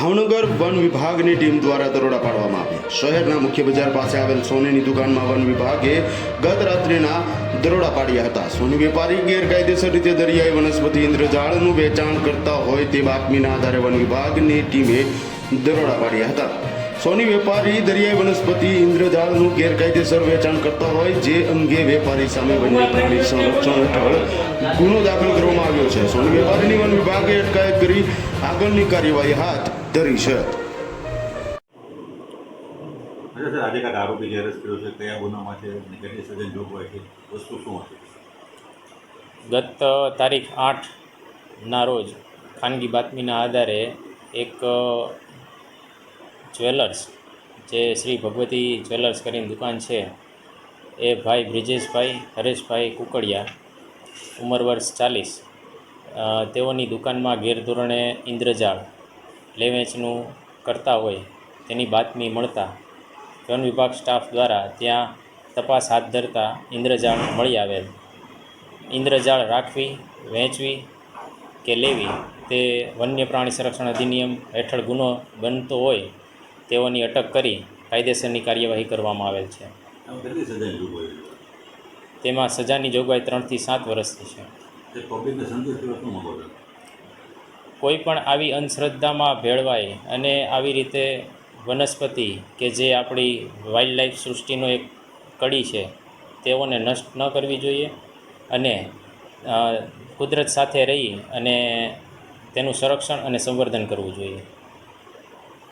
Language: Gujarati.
ભાવનગર વન વિભાગની ટીમ દ્વારા દરોડા પાડવામાં આવ્યા. શહેરના મુખ્ય બજાર પાસે આવેલ સોનીની દુકાનમાં વન વિભાગે ગત રાત્રિના દરોડા પાડ્યા હતા. સોની વેપારી ગેરકાયદેસર રીતે દરિયાઈ વનસ્પતિ ઇન્દ્રજાળનું વેચાણ કરતા હોય તે બાતમીના આધારે વન વિભાગની ટીમે દરોડા પાડ્યા હતા. સોની વેપારી દરિયાઈ વનસ્પતિ ઇન્દ્રજાળનું ગેરકાયદેસર વેચાણ કરતા હોય જે અંગે વેપારી સામે વન્ય પ્રાણી સંરક્ષણ હેઠળ ગુનો દાખલ કરવામાં આવ્યો છે. સોની વેપારીની વન વિભાગે અટકાયત કરી આગળની કાર્યવાહી હાથ ધરી છે. આજે કાંઈક આરોપી જે અરેસ્ટ કર્યો છે કયા ગુનામાં છે કેટલી સજાની જોગવાઈ છે વસ્તુ શું હશે? ગત તારીખ આઠના રોજ ખાનગી બાતમીના આધારે એક જ્વેલર્સ જે શ્રી ભગવતી જ્વેલર્સ કરીને દુકાન છે એ ભાઈ બ્રિજેશભાઈ હરેશભાઈ કુકડિયા ઉંમર વર્ષ ચાલીસ તેઓની દુકાનમાં ગેરધોરણે ઇન્દ્રજાળ લે વેચનું કરતા હોય તેની બાતમી મળતા વન વિભાગ સ્ટાફ દ્વારા ત્યાં તપાસ હાથ ધરતા ઇન્દ્રજાળ મળી આવેલ. ઇન્દ્રજાળ રાખવી વહેંચવી કે લેવી તે વન્ય પ્રાણી સંરક્ષણ અધિનિયમ હેઠળ ગુનો બનતો હોય તેઓની અટક કરી કાયદેસરની કાર્યવાહી કરવામાં આવેલ છે. તેમાં સજાની જોગવાઈ ત્રણથી સાત વર્ષની છે તે પબ્લિકને સંતોષ કરવા શું માગો છો કોઈ પણ આવી અંધશ્રદ્ધામાં ભેળવાય અને આવી રીતે વનસ્પતિ કે જે આપણી વાઇલ્ડ લાઈફ સૃષ્ટિનો એક કડી છે, તેઓને નષ્ટ ન કરવી જોઈએ અને કુદરત સાથે રહી અને તેનું સંરક્ષણ અને સંવર્ધન કરવું જોઈએ.